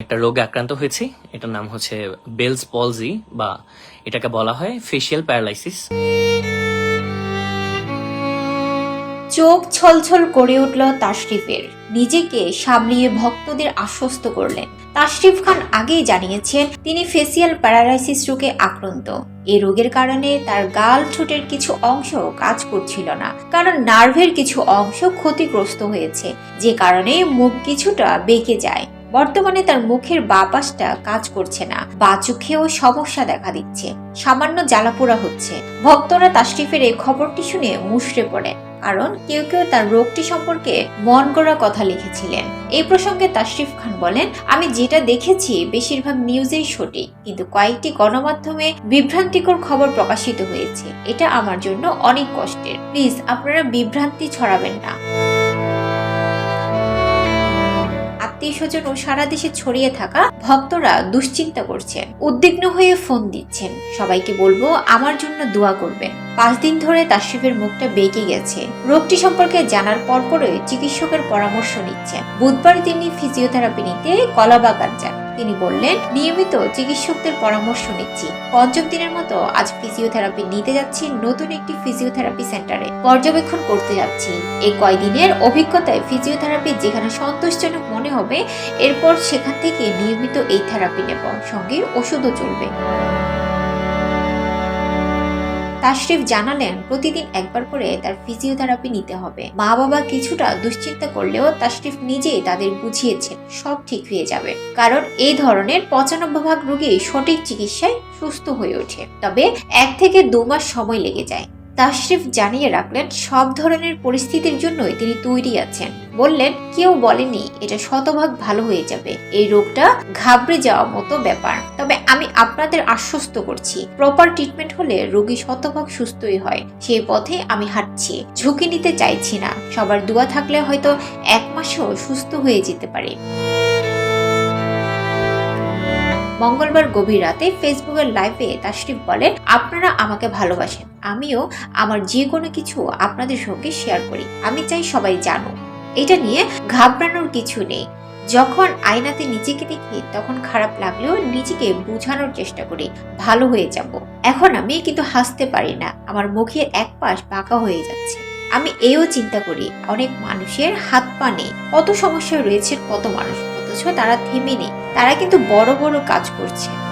একটা রোগে আক্রান্ত হয়েছি। এটার নাম হচ্ছে বেলস পলজি বা এটাকে বলা হয় ফেসিয়াল প্যারালাইসিস চোখ ছলছল করে উঠল তাশরিফের। নিজেকে সামলিয়ে ভক্তদের আশ্বস্ত করলেন। তাশরিফ খান আগেই জানিয়েছেন, তিনি ফেসিয়াল প্যারালাইসিস রোগে আক্রান্ত। এই রোগের কারণে তার গাল ঠোঁটের কিছু অংশ কাজ করছিল না, কারণ নার্ভের কিছু অংশ ক্ষতিগ্রস্ত হয়েছে, যে কারণে মুখ কিছুটা বেঁকে যায়। বর্তমানে তার মুখের বা পাশটা কাজ করছে না। বা চোখেও সমস্যা দেখা দিচ্ছে। সামান্য জ্বালাপোড়া হচ্ছে। ভক্তরা তাশরিফের এই খবরটি শুনে মুষড়ে পড়ে। কারণ কেউ কেউ তার রোগটি সম্পর্কে মন গড়া কথা লিখেছিলেন। এই প্রসঙ্গে তাশরিফ খান বলেন, আমি যেটা দেখেছি বেশিরভাগ নিউজেই সঠিক। কিন্তু কয়েকটি গণমাধ্যমে বিভ্রান্তিকর খবর প্রকাশিত হয়েছে। এটা আমার জন্য অনেক কষ্টের। প্লিজ, আপনারা বিভ্রান্তি ছড়াবেন না। স্বজন ও সারা দেশে ছড়িয়ে থাকা ভক্তরা দুশ্চিন্তা করছেন, উদ্বিগ্ন হয়ে ফোন দিচ্ছেন। সবাইকে বলব, আমার জন্য দোয়া করবেন। পাঁচ দিন ধরে তাশরিফের মুখটা বেঁকে গেছে। রোগটি সম্পর্কে জানার পরপরই চিকিৎসকের পরামর্শ নিচ্ছেন। বুধবার তিনি ফিজিওথেরাপি নিতে কলাবাগান যান। তিনি বললেন, নিয়মিত চিকিৎসকদের পরামর্শ নিচ্ছি। পঞ্চম দিনের মতো আজ ফিজিওথেরাপি নিতে যাচ্ছি, নতুন একটি ফিজিওথেরাপি সেন্টারে পর্যবেক্ষণ করতে যাচ্ছি। এই কয়দিনের অভিজ্ঞতায় ফিজিওথেরাপি যেখানে সন্তোষজনক মনে হবে, এরপর সেখান থেকে নিয়মিত এই থেরাপি নেব। সঙ্গে ওষুধও চলবে। তাশরিফ জানালেন, প্রতিদিন একবার করে তার ফিজিওথেরাপি নিতে হবে। মা বাবা কিছুটা দুশ্চিন্তা করলেও তাশরিফ নিজেই তাদের বুঝিয়েছেন, সব ঠিক হয়ে যাবে। কারণ এই ধরনের পঁচানব্বই ভাগ রোগী সঠিক চিকিৎসায় সুস্থ হয়ে ওঠে। তবে এক থেকে দু মাস সময় লেগে যায়। তাশরিফ জানিয়ে রাখলেন, সব ধরনের পরিস্থিতির জন্যই তিনি তৈরি আছেন। বললেন, কেউ বলেনি এটা শতভাগ ভালো হয়ে যাবে। এই রোগটা ঘাবড়ে যাওয়া মতো ব্যাপার। তবে আমি আপনাদের আশ্বস্ত করছি প্রপার ট্রিটমেন্ট হলে রোগী শতভাগ সুস্থই হয়। সেই পথে আমি হাঁটছি, ঝুঁকি নিতে চাইছি না। সবার দোয়া থাকলে হয়তো এক মাসেও সুস্থ হয়ে যেতে পারে। মঙ্গলবার গভীর রাতে ফেসবুকের লাইভে তাশরিফ বলেন, আপনারা আমাকে ভালোবাসেন। আমিও আমার যে কোনো কিছু আপনাদের সঙ্গে শেয়ার করি। আমি চাই সবাই জানো এটা নিয়ে ঘাবড়ানোর কিছু নেই। যখন আয়নাতে নিজেকে দেখি, তখন খারাপ লাগলেও নিজেকে বোঝানোর চেষ্টা করি, ভালো হয়ে যাব। এখন আমি কিন্তু হাসতে পারি না, আমার মুখের এক পাশ বাঁকা হয়ে যাচ্ছে। আমি এও চিন্তা করি, অনেক মানুষের হাত পা নেই। কত সমস্যা রয়েছে কত মানুষ, অথচ তারা থেমে নেই। তারা কিন্তু বড় বড় কাজ করছে।